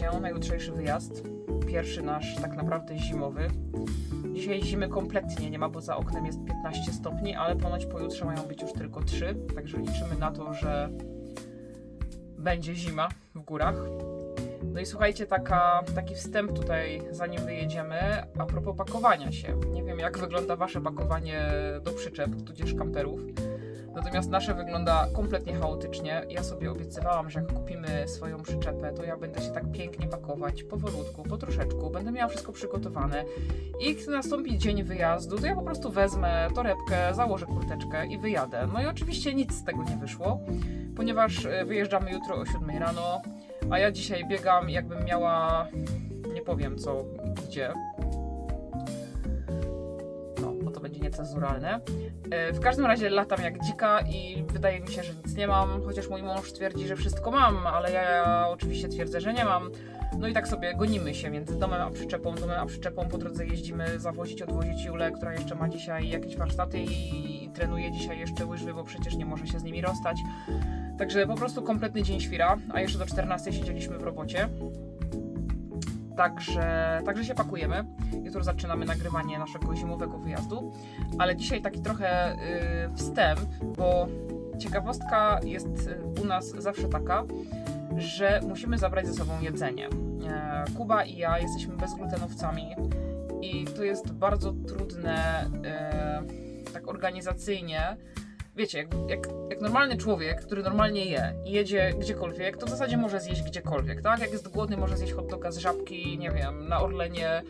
się na jutrzejszy wyjazd. Pierwszy nasz tak naprawdę zimowy. Dzisiaj zimy kompletnie nie ma, bo za oknem jest 15 stopni, ale ponoć pojutrze mają być już tylko 3, także liczymy na to, że będzie zima w górach. No i słuchajcie, taka, taki wstęp tutaj, zanim wyjedziemy, a propos pakowania się. Nie wiem, jak wygląda wasze pakowanie do przyczep, tudzież kamperów. Natomiast nasze wygląda kompletnie chaotycznie. Ja sobie obiecywałam, że jak kupimy swoją przyczepę, to ja będę się tak pięknie pakować, powolutku, po troszeczku. Będę miała wszystko przygotowane. I gdy nastąpi dzień wyjazdu, to ja po prostu wezmę torebkę, założę kurteczkę i wyjadę. No i oczywiście nic z tego nie wyszło, ponieważ e, wyjeżdżamy jutro o 7 rano, a ja dzisiaj biegam jakbym miała, nie powiem co, gdzie. To będzie niecenzuralne. E, W każdym razie latam jak dzika i wydaje mi się, że nic nie mam, chociaż mój mąż twierdzi, że wszystko mam, ale ja oczywiście twierdzę, że nie mam. No i tak sobie gonimy się między domem a przyczepą, domem a przyczepą. Po drodze jeździmy zawozić, odwozić Julę, która jeszcze ma dzisiaj jakieś warsztaty i trenuje dzisiaj jeszcze łyżwy, bo przecież nie może się z nimi rozstać. Także po prostu kompletny dzień świra, a jeszcze do 14 siedzieliśmy w robocie. Także, także się pakujemy. Jutro zaczynamy nagrywanie naszego zimowego wyjazdu. Ale dzisiaj taki trochę y, wstęp, bo ciekawostka jest y, u nas zawsze taka, że musimy zabrać ze sobą jedzenie. E, Kuba i ja jesteśmy bezglutenowcami i to jest bardzo trudne e, tak organizacyjnie. Wiecie, jak, jak, jak normalny człowiek, który normalnie je i jedzie gdziekolwiek, to w zasadzie może zjeść gdziekolwiek, tak? Jak jest głodny, może zjeść hot doga z żabki, nie wiem, na Orlenie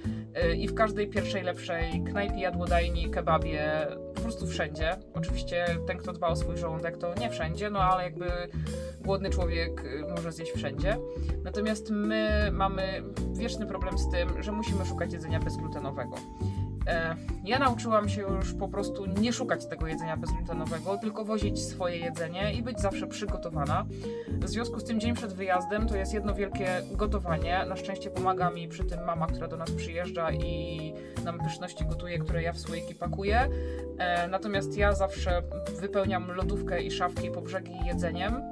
y, i w każdej pierwszej, lepszej knajpie, jadłodajni, kebabie, po prostu wszędzie. Oczywiście ten, kto dba o swój żołądek, to nie wszędzie, no ale jakby głodny człowiek y, może zjeść wszędzie. Natomiast my mamy wieczny problem z tym, że musimy szukać jedzenia bezglutenowego. E, Ja nauczyłam się już po prostu nie szukać tego jedzenia bezglutenowego, tylko wozić swoje jedzenie i być zawsze przygotowana. W związku z tym dzień przed wyjazdem to jest jedno wielkie gotowanie. Na szczęście pomaga mi przy tym mama, która do nas przyjeżdża i nam pyszności gotuje, które ja w słoiki pakuję. E, Natomiast ja zawsze wypełniam lodówkę i szafki po brzegi jedzeniem.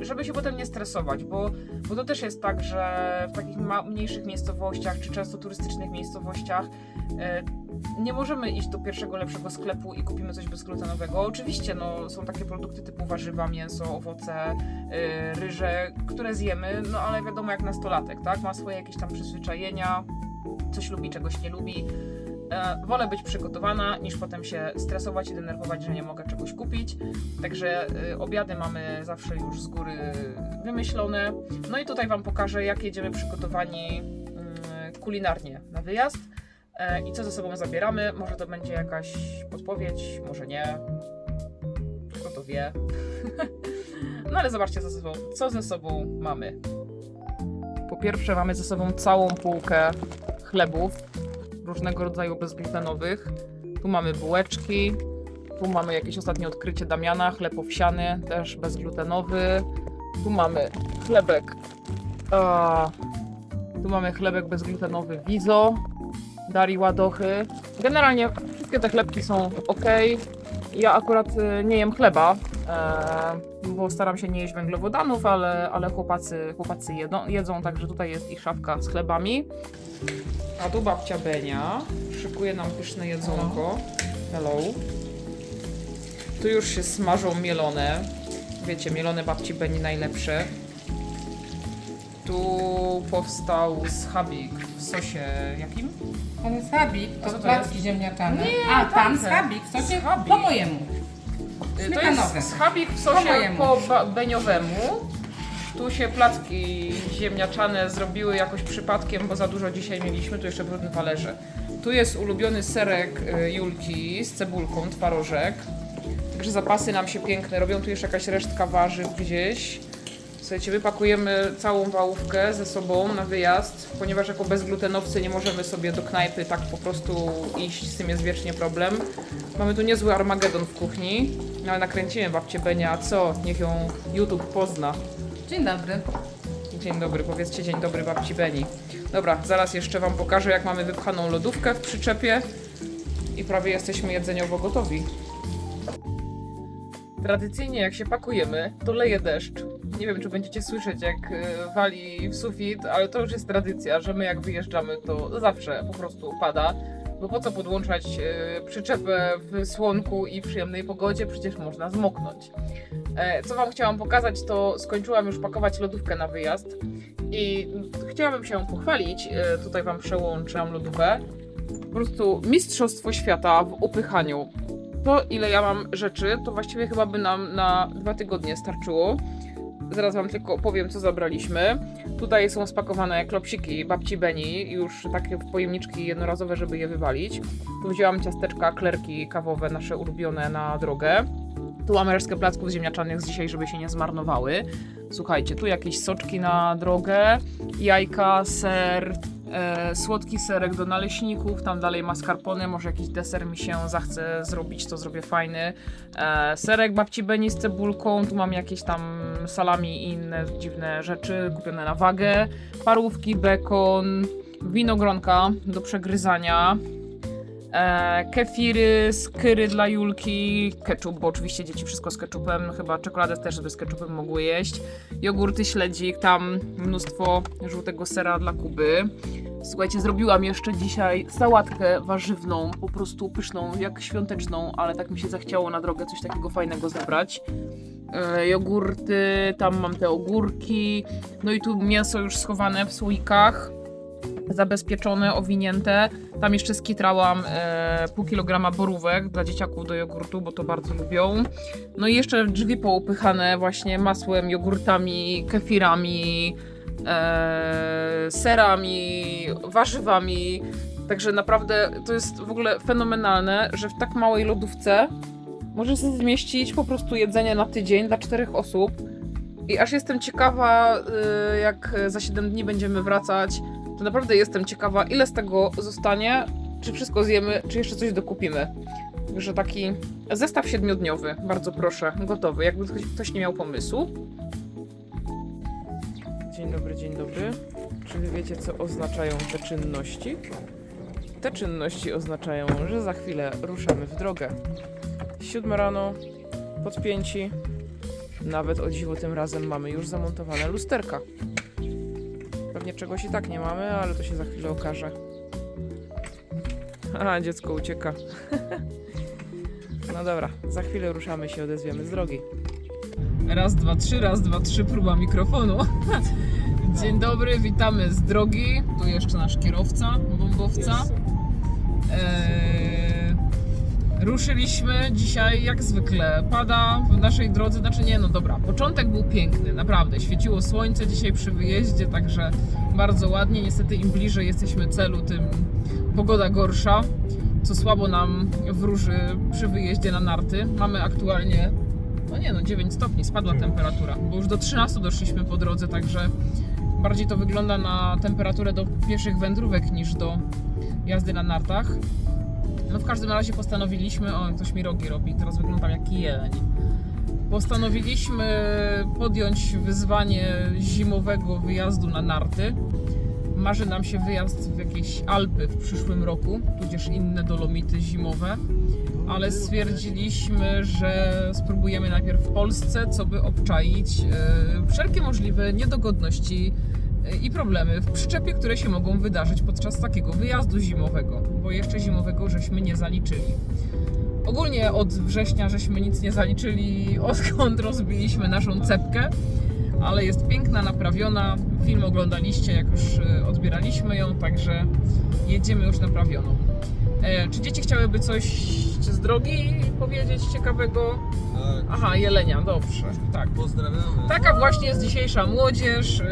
Żeby się potem nie stresować, bo, bo to też jest tak, że w takich mniejszych miejscowościach, czy często turystycznych miejscowościach, e, nie możemy iść do pierwszego lepszego sklepu i kupimy coś bezglutenowego. Oczywiście no, są takie produkty typu warzywa, mięso, owoce, yy, ryże, które zjemy, no ale wiadomo jak nastolatek, tak? Ma swoje jakieś tam przyzwyczajenia, coś lubi, czegoś nie lubi. E, wolę być przygotowana, niż potem się stresować i denerwować, że nie mogę czegoś kupić. Także y, obiady mamy zawsze już z góry wymyślone. No i tutaj Wam pokażę, jak jedziemy przygotowani y, kulinarnie na wyjazd e, i co ze sobą zabieramy. Może to będzie jakaś podpowiedź, może nie. Kto to wie. no ale zobaczcie, co ze sobą, co ze sobą mamy. Po pierwsze, mamy ze sobą całą półkę chlebów różnego rodzaju bezglutenowych. Tu mamy bułeczki, tu mamy jakieś ostatnie odkrycie Damiana, chleb owsiany, też bezglutenowy. Tu mamy chlebek. A, tu mamy chlebek bezglutenowy Wizo, Dari Ładochy. Generalnie wszystkie te chlebki są ok. Ja akurat y, nie jem chleba, e, bo staram się nie jeść węglowodanów, ale, ale chłopacy, chłopacy jedzą, jedzą, także tutaj jest ich szafka z chlebami. A tu babcia Benia szykuje nam pyszne jedzonko. Hello. Tu już się smażą mielone. Wiecie, mielone babci Beni najlepsze. Tu powstał schabik w sosie jakim? Ale schabik to to placki ziemniaczane. Nie, A tamte. tam schabik, w sosie Schabik. po mojemu. Y, To jest schabik w Po sosie mojemu. po beniowemu. Tu się placki ziemniaczane zrobiły jakoś przypadkiem, bo za dużo dzisiaj mieliśmy. Tu jeszcze brudny talerze. Tu jest ulubiony serek y, Julki z cebulką, twarożek. Także zapasy nam się piękne robią. Tu jeszcze jakaś resztka warzyw gdzieś. Słuchajcie, wypakujemy całą wałówkę ze sobą na wyjazd, ponieważ jako bezglutenowcy nie możemy sobie do knajpy tak po prostu iść, z tym jest wiecznie problem. Mamy tu niezły Armagedon w kuchni, no ale nakręcimy babcię Benia, a co? Niech ją YouTube pozna. Dzień dobry. Dzień dobry, powiedzcie dzień dobry babci Beni. Dobra, zaraz jeszcze Wam pokażę, jak mamy wypchaną lodówkę w przyczepie i prawie jesteśmy jedzeniowo gotowi. Tradycyjnie jak się pakujemy, to leje deszcz. Nie wiem, czy będziecie słyszeć, jak y, wali w sufit, ale to już jest tradycja, że my jak wyjeżdżamy, to zawsze po prostu pada. Bo po co podłączać y, przyczepę w słonku i przyjemnej pogodzie? Przecież można zmoknąć. E, Co Wam chciałam pokazać, to skończyłam już pakować lodówkę na wyjazd i chciałabym się pochwalić. e, Tutaj Wam przełączam lodówkę. Po prostu mistrzostwo świata w upychaniu. To, ile ja mam rzeczy, to właściwie chyba by nam na dwa tygodnie starczyło. Zaraz Wam tylko opowiem, co zabraliśmy. Tutaj są spakowane klopsiki babci Beni, już takie pojemniczki jednorazowe, żeby je wywalić. Tu wzięłam ciasteczka, klerki kawowe, nasze ulubione na drogę. Tu mamy resztkę placków ziemniaczanych z dzisiaj, żeby się nie zmarnowały. Słuchajcie, tu jakieś soczki na drogę, jajka, ser, e, słodki serek do naleśników, tam dalej mascarpone, może jakiś deser mi się zachce zrobić, to zrobię fajny. E, serek babci Beni z cebulką, tu mam jakieś tam salami i inne dziwne rzeczy kupione na wagę, parówki, bekon, winogronka do przegryzania, kefiry, skyry dla Julki, ketchup, bo oczywiście dzieci wszystko z ketchupem, chyba czekoladę też żeby z ketchupem mogły jeść, jogurty, śledzik, tam mnóstwo żółtego sera dla Kuby. Słuchajcie, zrobiłam jeszcze dzisiaj sałatkę warzywną, po prostu pyszną, jak świąteczną, ale tak mi się zachciało na drogę coś takiego fajnego zabrać. E, jogurty, tam mam te ogórki, no i tu mięso już schowane w słoikach, zabezpieczone, owinięte. Tam jeszcze skitrałam e, pół kilograma borówek dla dzieciaków do jogurtu, bo to bardzo lubią. No i jeszcze drzwi poupychane właśnie masłem, jogurtami, kefirami, e, serami, warzywami. Także naprawdę to jest w ogóle fenomenalne, że w tak małej lodówce może się zmieścić po prostu jedzenie na tydzień dla czterech osób. I aż jestem ciekawa, y, jak za 7 dni będziemy wracać, to naprawdę jestem ciekawa, ile z tego zostanie, czy wszystko zjemy, czy jeszcze coś dokupimy. Także taki zestaw siedmiodniowy, bardzo proszę, gotowy, jakby ktoś, nie miał pomysłu. Dzień dobry, dzień dobry. Czy wy wiecie, co oznaczają te czynności? Te czynności oznaczają, że za chwilę ruszamy w drogę. Siódma rano, podpięci. Nawet o dziwo tym razem mamy już zamontowane lusterka. Pewnie czegoś i tak nie mamy, ale to się za chwilę okaże. A, dziecko ucieka. No dobra, za chwilę ruszamy się, odezwiemy z drogi. Raz, dwa, trzy, raz, dwa, trzy, próba mikrofonu. Dzień dobry, witamy z drogi. Tu jeszcze nasz kierowca, bombowca. Eee, ruszyliśmy dzisiaj jak zwykle. Pada w naszej drodze, znaczy nie, no dobra. Początek był piękny, naprawdę. Świeciło słońce dzisiaj przy wyjeździe, także bardzo ładnie. Niestety im bliżej jesteśmy celu, tym pogoda gorsza, co słabo nam wróży przy wyjeździe na narty. Mamy aktualnie, no nie no, 9 stopni, spadła temperatura, bo już do 13 doszliśmy po drodze, także bardziej to wygląda na temperaturę do pieszych wędrówek niż do jazdy na nartach. No w każdym razie postanowiliśmy, o ktoś mi rogi robi, teraz wyglądam jak jeleń. Postanowiliśmy podjąć wyzwanie zimowego wyjazdu na narty. Marzy nam się wyjazd w jakieś Alpy w przyszłym roku, tudzież inne dolomity zimowe, ale stwierdziliśmy, że spróbujemy najpierw w Polsce, co by obczaić e, wszelkie możliwe niedogodności e, i problemy w przyczepie, które się mogą wydarzyć podczas takiego wyjazdu zimowego, bo jeszcze zimowego żeśmy nie zaliczyli. Ogólnie od września żeśmy nic nie zaliczyli, odkąd rozbiliśmy naszą cepkę, ale jest piękna, naprawiona. Film oglądaliście, jak już e, odbieraliśmy ją, także jedziemy już naprawioną. E, czy dzieci chciałyby coś z drogi powiedzieć ciekawego? Tak, Aha, Jelenia, dobrze, tak. pozdrawiamy. Taka właśnie jest dzisiejsza młodzież.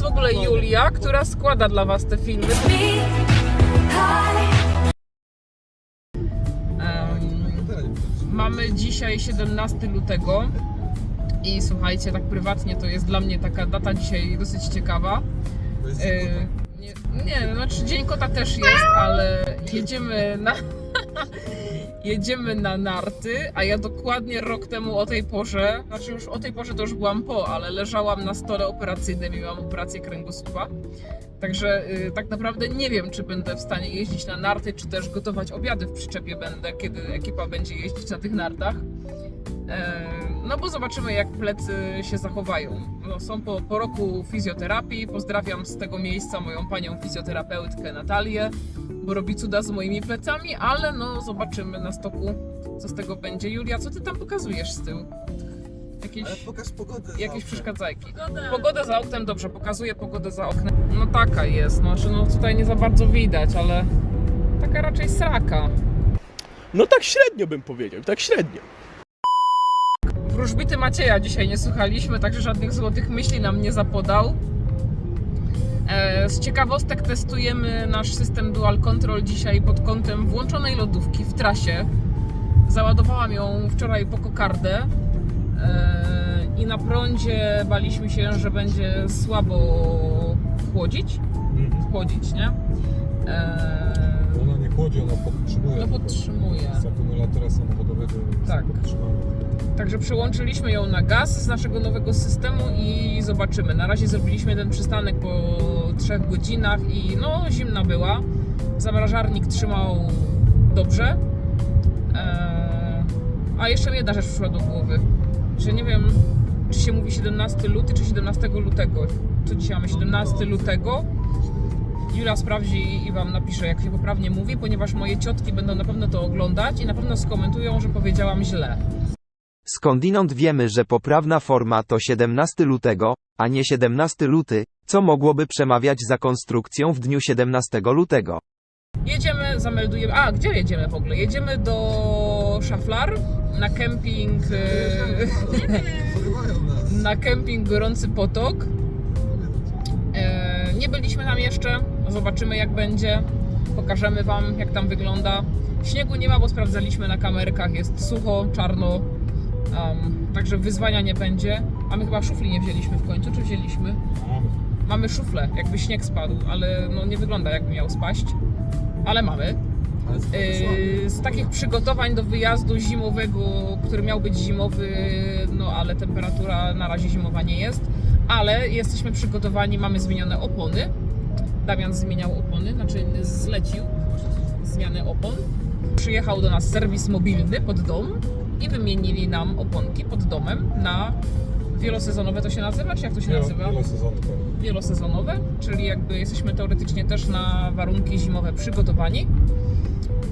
Jest. to jest w ogóle Julia, która składa dla Was te filmy. Wiem. Mamy dzisiaj 17 lutego i słuchajcie, tak prywatnie to jest dla mnie taka data dzisiaj dosyć ciekawa. E, nie, nie, znaczy Dzień Kota też jest, ale jedziemy na, jedziemy na narty, a ja dokładnie rok temu o tej porze, znaczy już o tej porze to już byłam po, ale leżałam na stole operacyjnym i miałam operację kręgosłupa. Także y, tak naprawdę nie wiem, czy będę w stanie jeździć na narty, czy też gotować obiady w przyczepie będę, kiedy ekipa będzie jeździć na tych nartach. E, No bo zobaczymy, jak plecy się zachowają. No, są po, po roku fizjoterapii. Pozdrawiam z tego miejsca moją panią fizjoterapeutkę Natalię, robi cuda z moimi plecami, ale no zobaczymy na stoku, co z tego będzie. Julia, co ty tam pokazujesz z tyłu? Ale Jakieś, pokaż pogodę. jakieś zawsze. przeszkadzajki. Pogoda za oknem, dobrze, pokazuję pogodę za oknem. No taka jest, znaczy no tutaj nie za bardzo widać, ale taka raczej sraka. No tak średnio bym powiedział, tak średnio. Wróżbity Macieja dzisiaj nie słuchaliśmy, także żadnych złotych myśli nam nie zapodał. E, Z ciekawostek testujemy nasz system Dual Control dzisiaj pod kątem włączonej lodówki w trasie. Załadowałam ją wczoraj po kokardę e, i na prądzie baliśmy się, że będzie słabo chłodzić. Mhm. Chłodzić, nie? E, Ona nie chłodzi, ona podtrzymuje. No podtrzymuje. Z akumulatora samochodowego Tak. podtrzymane. Także przyłączyliśmy ją na gaz z naszego nowego systemu i zobaczymy. Na razie zrobiliśmy jeden przystanek po trzech godzinach i no zimna była. Zamrażarnik trzymał dobrze. Eee, a jeszcze jedna rzecz przyszła do głowy, że nie wiem, czy się mówi 17 luty, czy 17 lutego. Co dzisiaj mamy? 17 lutego. Jula sprawdzi i Wam napisze, jak się poprawnie mówi, ponieważ moje ciotki będą na pewno to oglądać i na pewno skomentują, że powiedziałam źle. Skądinąd wiemy, że poprawna forma to 17 lutego, a nie 17 luty, co mogłoby przemawiać za konstrukcją w dniu 17 lutego. Jedziemy, zameldujemy. A, gdzie jedziemy w ogóle? Jedziemy do Szaflar na kemping. e. Na kemping Gorący Potok. E, Nie byliśmy tam jeszcze. Zobaczymy, jak będzie. Pokażemy Wam, jak tam wygląda. Śniegu nie ma, bo sprawdzaliśmy na kamerkach. Jest sucho, czarno. Um, także wyzwania nie będzie. A my chyba szufli nie wzięliśmy w końcu, czy wzięliśmy? Mamy. Mamy szuflę, jakby śnieg spadł, ale no nie wygląda jakby miał spaść. Ale mamy. Yy, z takich przygotowań do wyjazdu zimowego, który miał być zimowy, no ale temperatura na razie zimowa nie jest, ale jesteśmy przygotowani, mamy zmienione opony. Damian zmieniał opony, znaczy zlecił zmianę opon. Przyjechał do nas serwis mobilny pod dom i wymienili nam oponki pod domem na wielosezonowe to się nazywa, czy jak to się nazywa? Wiele sezonów. tak. wielosezonowe, czyli jakby jesteśmy teoretycznie też na warunki zimowe przygotowani.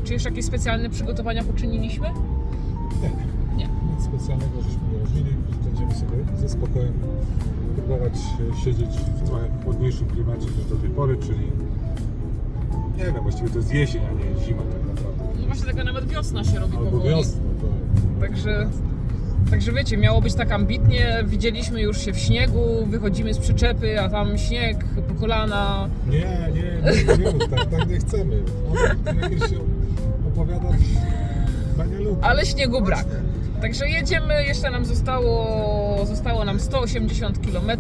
Czy jeszcze jakieś specjalne przygotowania poczyniliśmy? Nie. Nic specjalnego żeśmy nie robili. Będziemy sobie ze spokojem próbować e, siedzieć w trochę chłodniejszym klimacie niż do tej pory, czyli nie wiem, właściwie to jest jesień, a nie zima tak naprawdę. No właśnie taka nawet wiosna się robi Albo powoli. wiosna. To... Także, także wiecie, miało być tak ambitnie, widzieliśmy już się w śniegu, wychodzimy z przyczepy, a tam śnieg po kolana. Nie, nie, nie, nie, mów tak, tak nie chcemy. On jakieś opowiada. Ale śniegu brak. Także jedziemy, jeszcze nam zostało, zostało nam 180 km.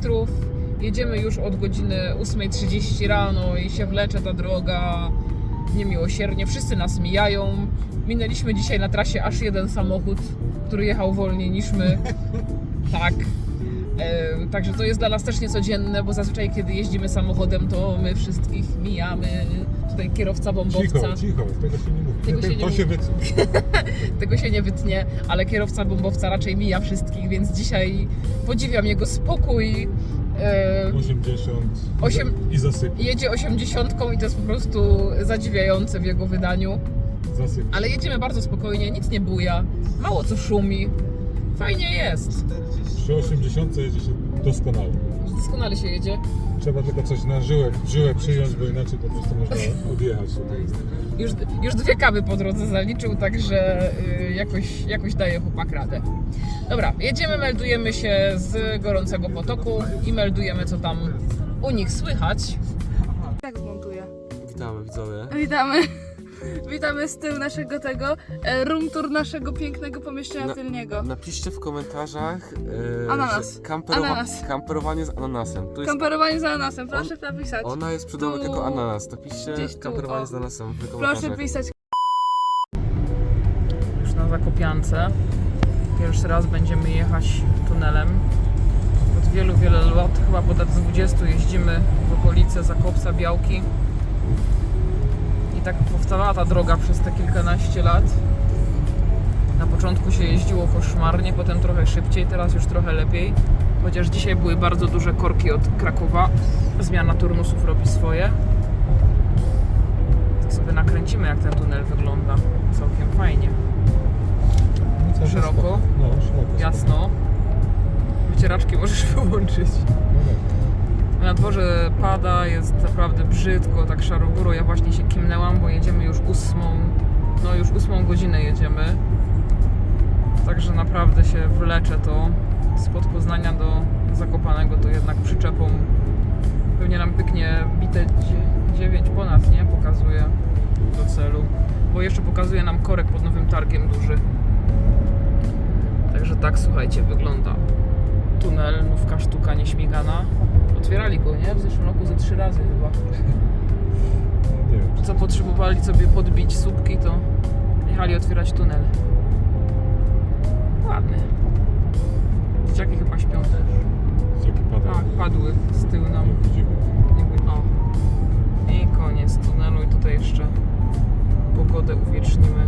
Jedziemy już od godziny 8.30 rano i się wlecze ta droga niemiłosiernie. Wszyscy nas mijają. Minęliśmy dzisiaj na trasie aż jeden samochód, który jechał wolniej niż my. Tak. E, także to jest dla nas też niecodzienne, bo zazwyczaj kiedy jeździmy samochodem, to my wszystkich mijamy. Tutaj kierowca bombowca. Cicho, cicho, tego się nie mówi. Tego się nie to się wytnie. tego się nie wytnie, ale kierowca bombowca raczej mija wszystkich, więc dzisiaj podziwiam jego spokój. E, 80 Osiem- i zasypie. jedzie 80 i to jest po prostu zadziwiające w jego wydaniu. Zasypie. Ale jedziemy bardzo spokojnie, nic nie buja, mało co szumi. Fajnie jest. Przy 80 jedzie się doskonale. Doskonale się jedzie. Trzeba tylko coś na żyłę, w żyłę przyjąć, bo inaczej po prostu można odjechać tutaj. Już, już dwie kawy po drodze zaliczył, także y, jakoś, jakoś daje chłopak radę. Dobra, jedziemy, meldujemy się z gorącego potoku i meldujemy, co tam u nich słychać. Tak zmontuję. Witamy widzowie. Witamy. Witamy z tyłu naszego tego e, room tour naszego pięknego pomieszczenia Na- tylniego. Napiszcie w komentarzach e, Ananas. że kamperowa- Ananas. kamperowanie z ananasem. Tu jest, Kamperowanie z ananasem, proszę napisać. ona jest przydomek Tu- jako ananas. To piszcie gdzieś tu, kamperowanie o. z ananasem w Proszę komentarzach. pisać. Już na Zakopiance. Pierwszy raz będziemy jechać tunelem. Od wielu, wielu lat, chyba po lat 20 jeździmy w okolice Zakopca, Białki. Tak powstawała ta droga przez te kilkanaście lat. Na początku się jeździło koszmarnie, potem trochę szybciej, teraz już trochę lepiej. Chociaż dzisiaj były bardzo duże korki od Krakowa. Zmiana turnusów robi swoje. To sobie nakręcimy, jak ten tunel wygląda. Całkiem fajnie. No, Szeroko? No, szeroko. Jasno. Wycieraczki możesz wyłączyć. No tak. Na dworze pada, jest naprawdę brzydko, tak szarogóro. Ja właśnie się kimnęłam, bo jedziemy już ósmą, no już ósmą godzinę jedziemy. Także naprawdę się wlecze to spod Poznania do Zakopanego, to jednak przyczepą pewnie nam pyknie bite 9 ponad, nie? Pokazuje do celu. Bo jeszcze pokazuje nam korek pod Nowym Targiem duży. Także tak, słuchajcie, wygląda tunel, nówka sztuka nieśmigana. Otwierali go, nie? W zeszłym roku ze trzy razy chyba. No, nie wiem, czy Co potrzebowali sobie podbić słupki, to jechali otwierać tunel. Ładny. Dzieciaki chyba śpią też. jaki pada. Tak, padły z tyłu nam. Nie widzimy. Jakby, o. I koniec tunelu i tutaj jeszcze pogodę uwiecznimy.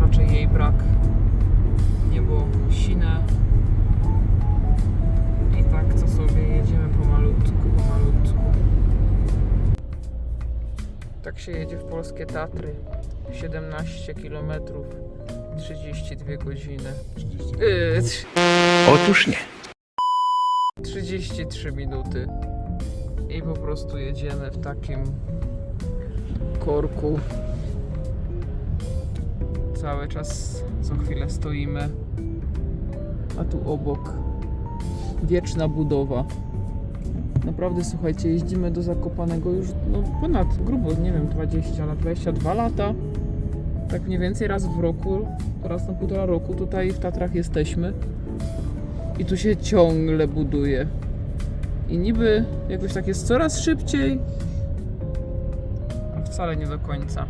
Raczej jej brak. Niebo sine. I tak co sobie jedziemy Tak się jedzie w polskie Tatry. 17 km 32 godziny. 30. Yy, Otóż nie. 33 minuty i po prostu jedziemy w takim korku. Cały czas co chwilę stoimy, a tu obok wieczna budowa. Naprawdę słuchajcie, jeździmy do Zakopanego już no, ponad grubo, nie wiem, 20 lat, 22 lata. Tak mniej więcej raz w roku, raz na półtora roku tutaj w Tatrach jesteśmy. I tu się ciągle buduje. I niby jakoś tak jest coraz szybciej, a wcale nie do końca.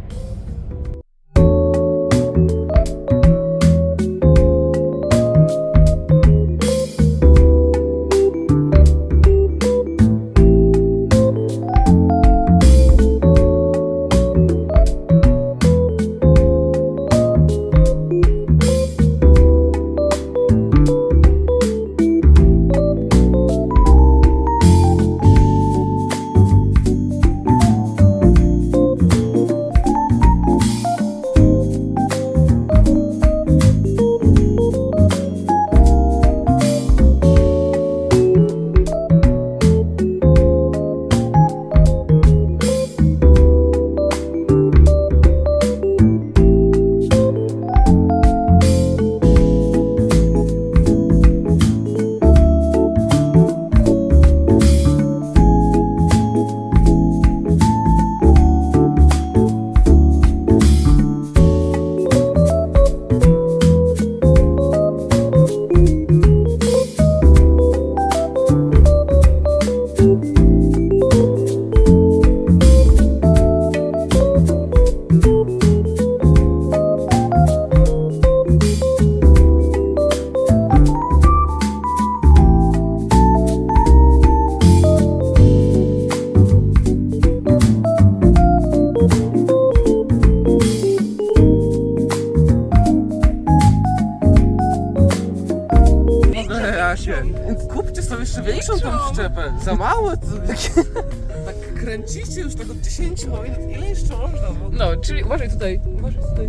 Tutaj, uważaj tutaj.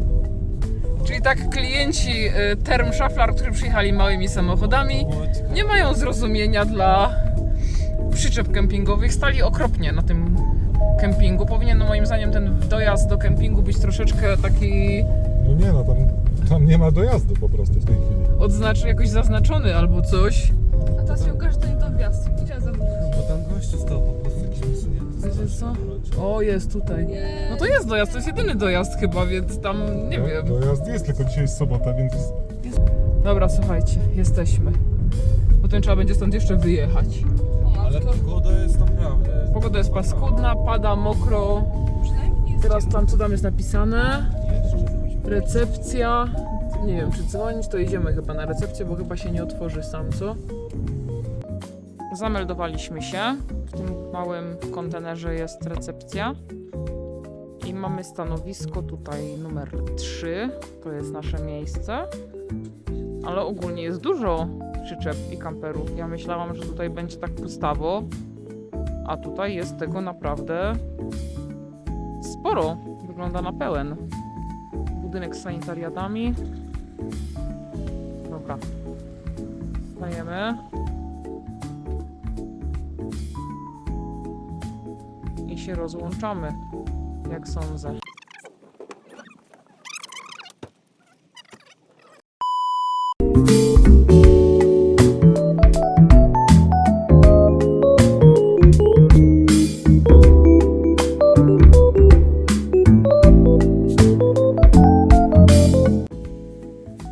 Czyli tak klienci y, Term Shuffler, którzy przyjechali małymi samochodami, nie mają zrozumienia dla przyczep kempingowych. Stali okropnie na tym kempingu. Powinien no, moim zdaniem ten dojazd do kempingu być troszeczkę taki No nie no, tam, tam nie ma dojazdu po prostu w tej chwili. odznaczy jakoś zaznaczony albo coś. A teraz się ukaże, że O, jest tutaj. No to jest dojazd, to jest jedyny dojazd chyba, więc tam nie wiem. Dojazd jest, tylko dzisiaj jest sobota, więc Dobra, słuchajcie, jesteśmy. Potem trzeba będzie stąd jeszcze wyjechać. Ale pogoda jest naprawdę. Pogoda jest paskudna, pada mokro. Przynajmniej jest Teraz tam co tam jest napisane? Recepcja. Nie wiem, czy dzwonić, to idziemy chyba na recepcję, bo chyba się nie otworzy sam, co? Zameldowaliśmy się. W tym małym kontenerze jest recepcja. I mamy stanowisko tutaj numer 3. To jest nasze miejsce. Ale ogólnie jest dużo przyczep i kamperów. Ja myślałam, że tutaj będzie tak pustawo, a tutaj jest tego naprawdę sporo. Wygląda na pełen. Budynek z sanitariadami. Dobra. Stajemy. Się rozłączamy, jak sądzę.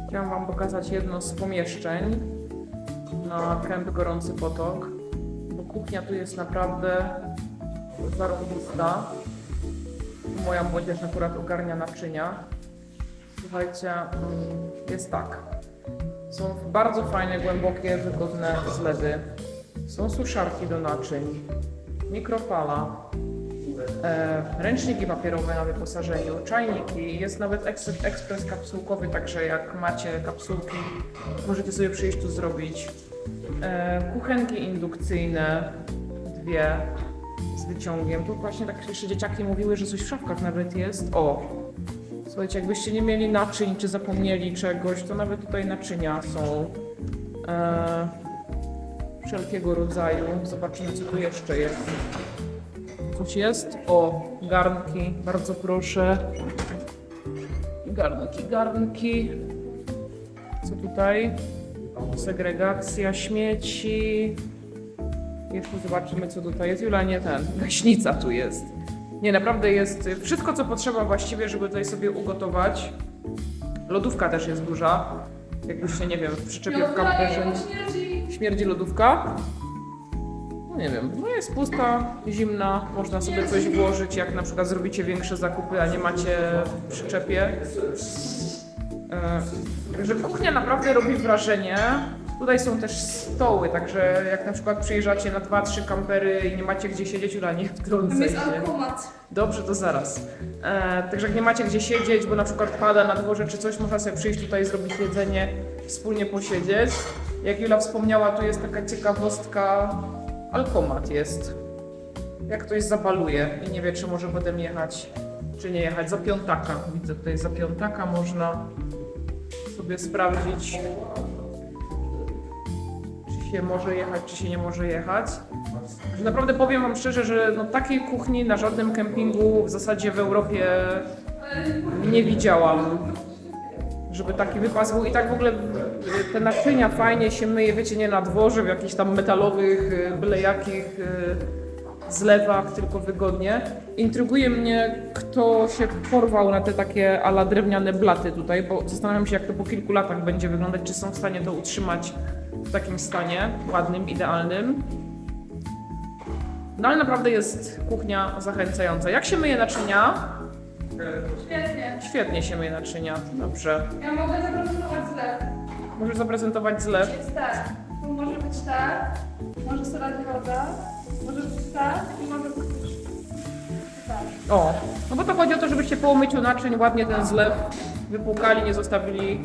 Chciałam Wam pokazać jedno z pomieszczeń na Kęp Gorący Potok, bo kuchnia tu jest naprawdę zarąbista. Moja młodzież akurat ogarnia naczynia. Słuchajcie, mm, jest tak. Są bardzo fajne, głębokie, wygodne zlewy. Są suszarki do naczyń, mikrofala, e, ręczniki papierowe na wyposażeniu, czajniki, jest nawet eks- ekspres kapsułkowy, także jak macie kapsułki, możecie sobie przyjść tu zrobić. E, kuchenki indukcyjne, dwie z wyciągiem. Tu właśnie tak jeszcze dzieciaki mówiły, że coś w szafkach nawet jest. O! Słuchajcie, jakbyście nie mieli naczyń, czy zapomnieli czegoś, to nawet tutaj naczynia są. E, wszelkiego rodzaju. Zobaczymy, co tu jeszcze jest. Coś jest? O, garnki, bardzo proszę. Garnki, garnki. Co tutaj? Segregacja śmieci. Jeszcze zobaczymy, co tutaj jest. Jula, nie ten. Gaśnica tu jest. Nie, naprawdę jest wszystko, co potrzeba właściwie, żeby tutaj sobie ugotować. Lodówka też jest duża. Jakbyście, nie wiem, w przyczepie w kamperze. Śmierdzi lodówka? No nie wiem, no jest pusta, zimna, można sobie coś włożyć, jak na przykład zrobicie większe zakupy, a nie macie w przyczepie. E, Także kuchnia naprawdę robi wrażenie. Tutaj są też stoły, także jak na przykład przyjeżdżacie na 2-3 kampery i nie macie gdzie siedzieć, Ula, nie Tam wtrącaj jest alkomat. Dobrze, to zaraz. E, także jak nie macie gdzie siedzieć, bo na przykład pada na dworze czy coś, można sobie przyjść tutaj, zrobić jedzenie, wspólnie posiedzieć. Jak Jula wspomniała, tu jest taka ciekawostka, alkomat jest. Jak ktoś zabaluje i nie wie, czy może potem jechać, czy nie jechać. Za piątaka, widzę tutaj za piątaka można sobie sprawdzić, się może jechać, czy się nie może jechać. Naprawdę powiem Wam szczerze, że no, takiej kuchni na żadnym kempingu w zasadzie w Europie nie widziałam. Żeby taki wypas był i tak w ogóle te naczynia fajnie się myje, wiecie, nie na dworze, w jakichś tam metalowych, y, byle jakich y, zlewach, tylko wygodnie. Intryguje mnie, kto się porwał na te takie ala drewniane blaty tutaj, bo zastanawiam się, jak to po kilku latach będzie wyglądać, czy są w stanie to utrzymać w takim stanie, ładnym, idealnym. No ale naprawdę jest kuchnia zachęcająca. Jak się myje naczynia? Świetnie. Świetnie się myje naczynia. Dobrze. Ja mogę zaprezentować zlew. Możesz zaprezentować zlew. Jest tak. Tu może być tak. Może solać woda. Może być tak. I może być tak. O, no bo to chodzi o to, żebyście po umyciu naczyń ładnie ten zlew wypłukali, nie zostawili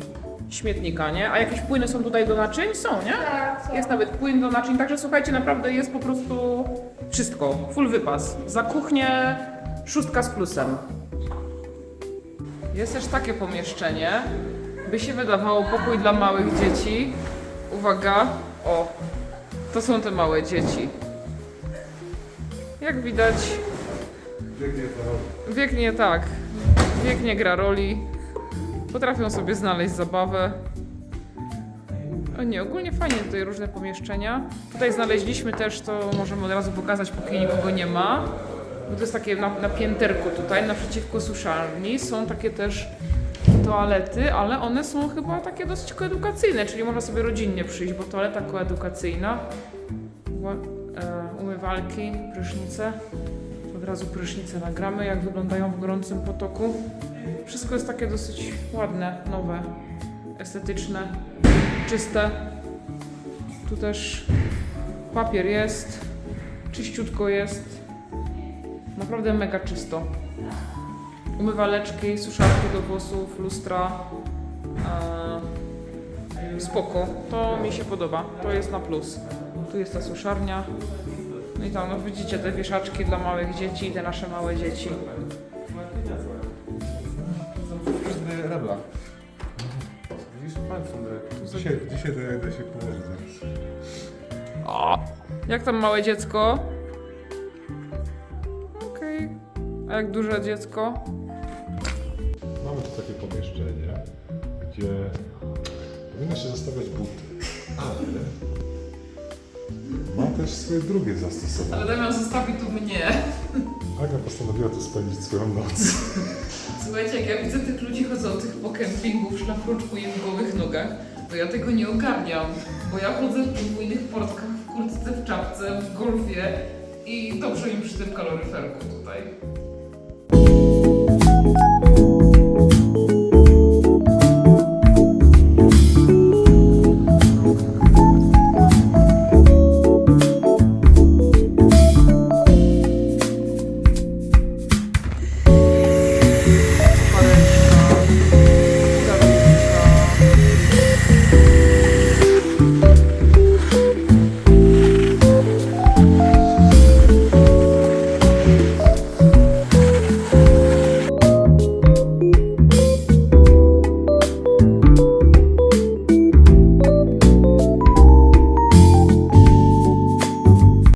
śmietnika, nie? A jakieś płyny są tutaj do naczyń? Są, nie? Tak, są. Jest nawet płyn do naczyń, także słuchajcie, naprawdę jest po prostu wszystko, full wypas. Za kuchnię szóstka z plusem. Jest też takie pomieszczenie, by się wydawało pokój dla małych dzieci. Uwaga, o, to są te małe dzieci. Jak widać, wiek nie tak, wiek nie gra roli. Potrafią sobie znaleźć zabawę. O nie, ogólnie fajnie tutaj różne pomieszczenia. Tutaj znaleźliśmy też, to możemy od razu pokazać, póki nikogo nie ma. Bo to jest takie na, na pięterku tutaj, naprzeciwko suszarni. Są takie też toalety, ale one są chyba takie dosyć koedukacyjne, czyli można sobie rodzinnie przyjść, bo toaleta koedukacyjna. E, umywalki, prysznice. Od razu prysznice nagramy, jak wyglądają w gorącym potoku. Wszystko jest takie dosyć ładne, nowe, estetyczne, czyste. Tu też papier jest, czyściutko jest. Naprawdę mega czysto. umywaleczki, suszarki do włosów, lustra. E, spoko, to mi się podoba, to jest na plus. Tu jest ta suszarnia. No i tam, no widzicie te wieszaczki dla małych dzieci, te nasze małe dzieci. Dzisiaj, dzisiaj to ja idę się położyć zaraz. Jak tam małe dziecko? Okej. A jak duże dziecko? Mamy tu takie pomieszczenie, gdzie powinno się zostawiać buty, ale ma też swoje drugie zastosowanie. Ale Damian zostawi tu mnie. Aga postanowiła tu spędzić swoją noc. Słuchajcie, jak ja widzę tych ludzi chodzących po kempingu w szlafroczku i w gołych nogach, to ja tego nie ogarniam. Bo ja chodzę w podwójnych portkach, w kurtce, w czapce, w golfie i dobrze mi przy tym kaloryferku tutaj.